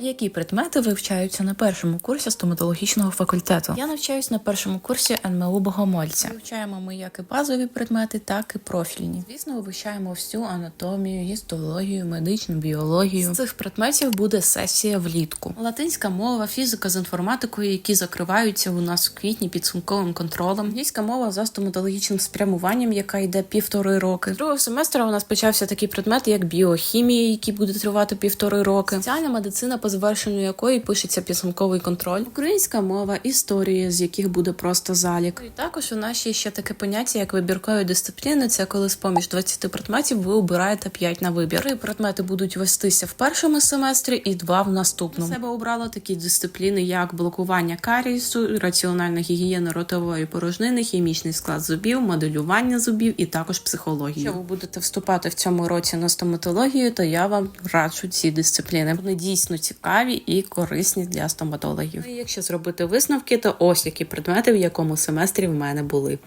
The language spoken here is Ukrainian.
Які предмети вивчаються на першому курсі стоматологічного факультету? Я навчаюсь на першому курсі НМУ Богомольця. Вивчаємо ми як і базові предмети, так і профільні. Звісно, вивчаємо всю анатомію, гістологію, медичну біологію. З цих предметів буде сесія влітку. Латинська мова, фізика з інформатикою, які закриваються у нас в квітні підсумковим контролем. Англійська мова за стоматологічним спрямуванням, яка йде півтори роки. З другого семестру у нас почався такий предмет, як біохімія, який буде тривати півтори роки. Соціальна медицина, по завершенню якої пишеться підсумковий контроль. Українська мова, історії, з яких буде просто залік. І також у нас є ще таке поняття, як вибіркові дисципліни. Це коли з поміж 20 предметів ви обираєте 5 на вибір. Три предмети будуть вестися в першому семестрі і два в наступному. Себе обрала такі дисципліни, як блокування карієсу, раціональна гігієна ротової порожнини, хімічний склад зубів, моделювання зубів і також психологію. Якщо ви будете вступати в цьому році на стоматологію, то я вам раджу ці дисципліни. Вони дійсно цікаві і корисні для стоматологів. Ну, якщо зробити висновки, то ось які предмети в якому семестрі в мене були.